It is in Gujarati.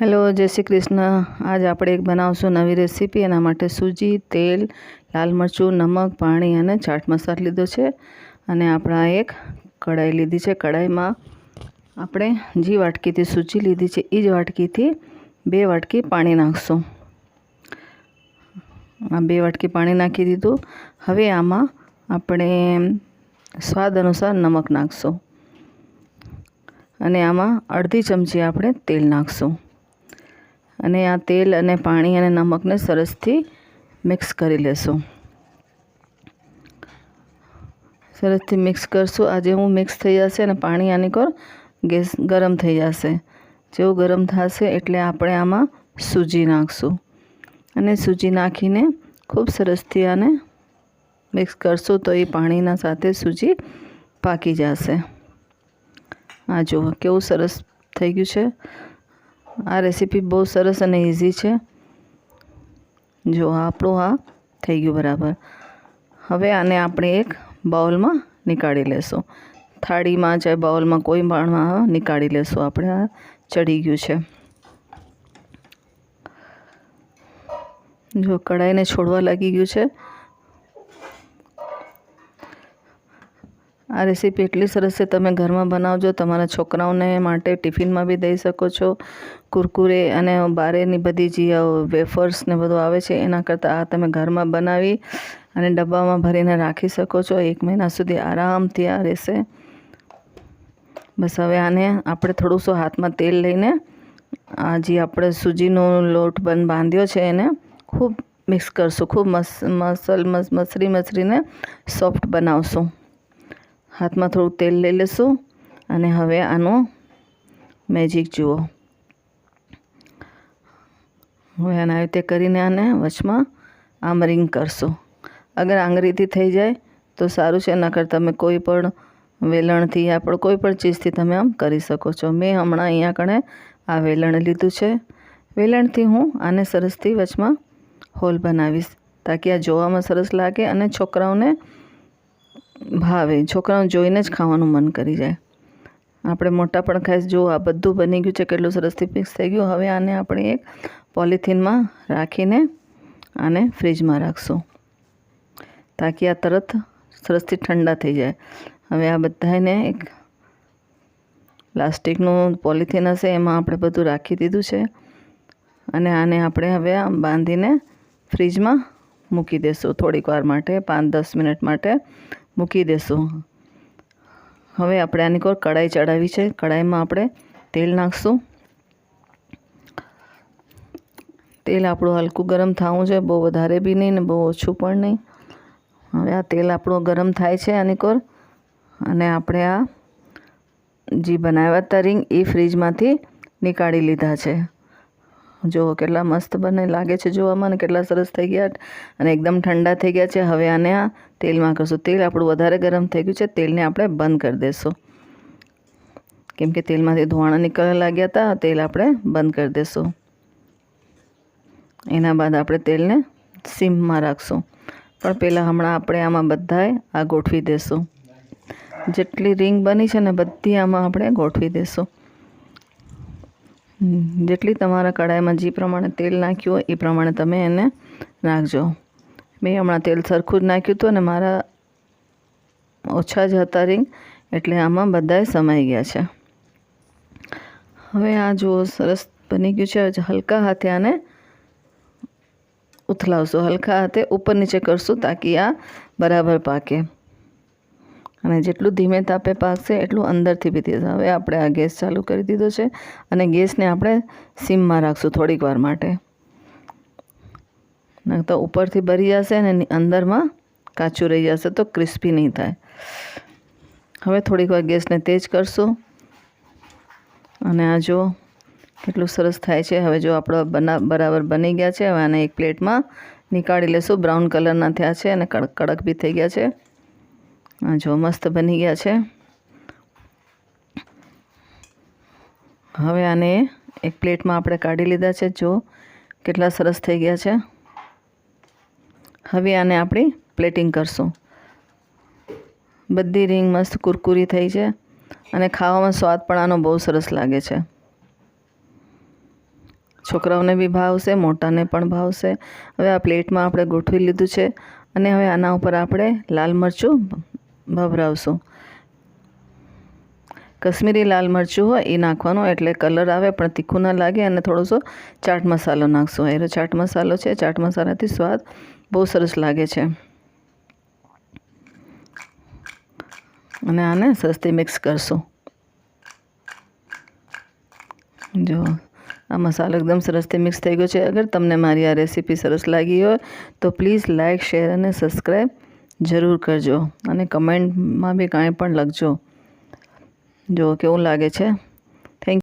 હેલો, જય શ્રી કૃષ્ણ. આજ આપણે એક બનાવશું નવી રેસીપી. એના માટે સૂજી, તેલ, લાલ મરચું, નમક, પાણી અને ચાટ મસાલો લીધો છે. અને આપણા એક કઢાઈ લીધી છે. કઢાઈમાં આપણે જે વાટકીથી સૂજી લીધી છે એ જ વાટકીથી બે વાટકી પાણી નાખશું. આ બે વાટકી પાણી નાખી દીધું. હવે આમાં આપણે સ્વાદ અનુસાર નમક નાખશું. અને આમાં અડધી ચમચી આપણે તેલ નાખશું. અને આ તેલ અને પાણી અને નમકને સરસથી મિક્સ કરી લેશું. સરસથી મિક્સ કરશું. આજે હું મિક્સ થઈ જશે અને પાણી આની કોર ગેસ ગરમ થઈ જશે. જેવું ગરમ થશે એટલે આપણે આમાં સૂજી નાખશું. અને સૂજી નાખીને ખૂબ સરસથી આને મિક્સ કરશું તો એ પાણીના સાથે સૂજી પાકી જશે. આ જુઓ કેવું સરસ થઈ ગયું છે. આ રેસીપી બહુ સરસ અને ઇઝી છે. જો આપણું આ થઈ ગયું બરાબર. હવે આને આપણે એક બાઉલમાં નીકાળી લેશું. થાળીમાં ચાહે બાઉલમાં કોઈ બાણમાં નીકાળી લેશું. આપણે આ ચડી ગયું છે. જો કઢાઈને છોડવા લાગી ગયું છે. આ રેસીપી એટલી સરસ છે, તમે ઘરમાં બનાવજો, તમારા છોકરાઓને માટે ટિફિનમાં બી દઈ શકો છો. કુરકુરે અને બારેની બધી જે વેફર્સ ને બધું આવે છે, એના કરતાં આ તમે ઘરમાં બનાવી અને ડબ્બામાં ભરીને રાખી શકો છો. એક મહિના સુધી આરામથી આ રહેશે. બસ હવે આને આપણે થોડું શું હાથમાં તેલ લઈને આ જે આપણે સૂજીનો લોટ બન, બાંધ્યો છે, એને ખૂબ મિક્સ કરશું. ખૂબ મસ, મસલ, મસ, મસરી, મસરીને સોફ્ટ બનાવશું. હાથમાં થોડું તેલ લઈ લેશું અને હવે આનો મેજિક જુઓ. હવે આને આવી રીતે કરીને આને વચમાં આમ રિંગ કરશો. અગર આંગળીથી થઈ જાય તો સારું છે, નકર તમે કોઈ પણ વેલણથી યા પણ કોઈ પણ ચીજથી તમે આમ કરી શકો છો. મેં હમણાં અહીંયા કણે આ વેલણ લીધું છે. વેલણથી હું આને સરસથી વચમાં હોલ બનાવીશ, તાકી આ જોવામાં સરસ લાગે અને છોકરાઓને ભાવે. છોકરાઓને જોઈને જ ખાવાનું મન કરી જાય. આપણે મોટા પણ ખાઈશ. જો આ બધું બની ગયું છે, કેટલું સરસથી મિક્સ થઈ ગયું. હવે આને આપણે એક પોલિથીનમાં રાખીને આને ફ્રીજમાં રાખશું. તાકી આ તરત સરસથી ઠંડા થઈ જાય. હવે આ બધાને એક પ્લાસ્ટિકનું પોલિથીન હશે, એમાં આપણે બધું રાખી દીધું છે. અને આને આપણે હવે આમ બાંધીને ફ્રીજમાં મૂકી દઈશું થોડીક વાર માટે, પાંચ દસ મિનિટ માટે. મૂકી દેશું. હવે આપણે આની કોર કઢાઈ ચડાવી છે. કઢાઈમાં આપણે તેલ નાખશું. તેલ આપણું હલકું ગરમ થવું છે બહુ વધારે બી નહીં ને બહુ ઓછું પણ નહીં. હવે આ તેલ આપણું ગરમ થાય છે આની કોર અને આપણે આ જે બનાવ્યા હતા રીંગ એ ફ્રીજમાંથી નીકાળી લીધા છે. જુઓ કેટલા મસ્ત બને લાગે છે જોવામાં અને કેટલા સરસ થઈ ગયા અને એકદમ ઠંડા થઈ ગયા છે. હવે આને આ તેલમાં કરશું. તેલ આપણું વધારે ગરમ થઈ ગયું છે. તેલને આપણે બંધ કરી દઈશું કેમ કે તેલમાંથી ધોવાણા નીકળવા લાગ્યા હતા. તેલ આપણે બંધ કરી દઈશું એના બાદ આપણે તેલને સીમમાં રાખશું. પણ પહેલાં હમણાં આપણે આમાં બધાએ આ ગોઠવી દઈશું જેટલી રિંગ બની છે ને બધી આમાં આપણે ગોઠવી દઈશું જેટલી તમારા કઢાઈમાં જે પ્રમાણે તેલ નાખ્યું હોય એ પ્રમાણે તમે એને નાખજો. મેં હમણાં તેલ સરખું જ નાખ્યું હતું અને મારા ઓછા જ હતા રિંગ એટલે આમાં બધાએ સમાઈ ગયા છે. હવે આ જુઓ, સરસ બની ગયું છે. હલકા હાથે આને ઉથલાવશું. હલકા હાથે ઉપર નીચે કરશું તાકી આ બરાબર પાકે. અને જેટલું ધીમે તાપે પાકશે એટલું અંદરથી બી થશે હવે આપણે આ ગેસ ચાલુ કરી દીધો છે અને ગેસને આપણે સીમમાં રાખશું થોડીક વાર માટે. તો ઉપરથી ભરી જશે અને અંદરમાં કાચું રહી જશે તો ક્રિસ્પી નહીં થાય. હવે થોડીક વાર ગેસને તેજ કરશું. અને આ જો કેટલું સરસ થાય છે. હવે જો આપણો બના, બરાબર બની ગયા છે, હવે આને એક પ્લેટમાં નીકાળી લેશું. બ્રાઉન કલરના થયા છે અને કડક બી થઈ ગયા છે. જો મસ્ત બની ગયા છે. હવે આને એક પ્લેટમાં આપણે કાઢી લીધા છે. જો કેટલા સરસ થઈ ગયા છે. હવે આને આપણી પ્લેટિંગ કરશું. બધી રીંગ મસ્ત કુરકુરી થઈ છે અને ખાવામાં સ્વાદ પણ આનો બહુ સરસ લાગે છે. છોકરાઓને બી ભાવશે, મોટાને પણ ભાવશે. હવે આ પ્લેટમાં આપણે ગોઠવી લીધું છે અને હવે આના ઉપર આપણે લાલ મરચું ભભરાવશું કશ્મીરી લાલ મરચું હોય એ નાખવાનું, એટલે કલર આવે પણ તીખું ના લાગે અને થોડો સો ચાટ મસાલો નાખશું. એનો ચાટ મસાલો છે, ચાટ મસાલાથી સ્વાદ બહુ સરસ લાગે છે. અને આને સરસથી મિક્સ કરશું. જો, આ મસાલો એકદમ સરસથી મિક્સ થઈ ગયો છે. અગર તમને મારી આ રેસીપી સરસ લાગી હોય, તો પ્લીઝ લાઇક શેર અને સબસ્ક્રાઈબ જરૂર કરજો અને કમેન્ટમાં બી કાંઈ પણ લખજો. જો કેવું લાગે છે?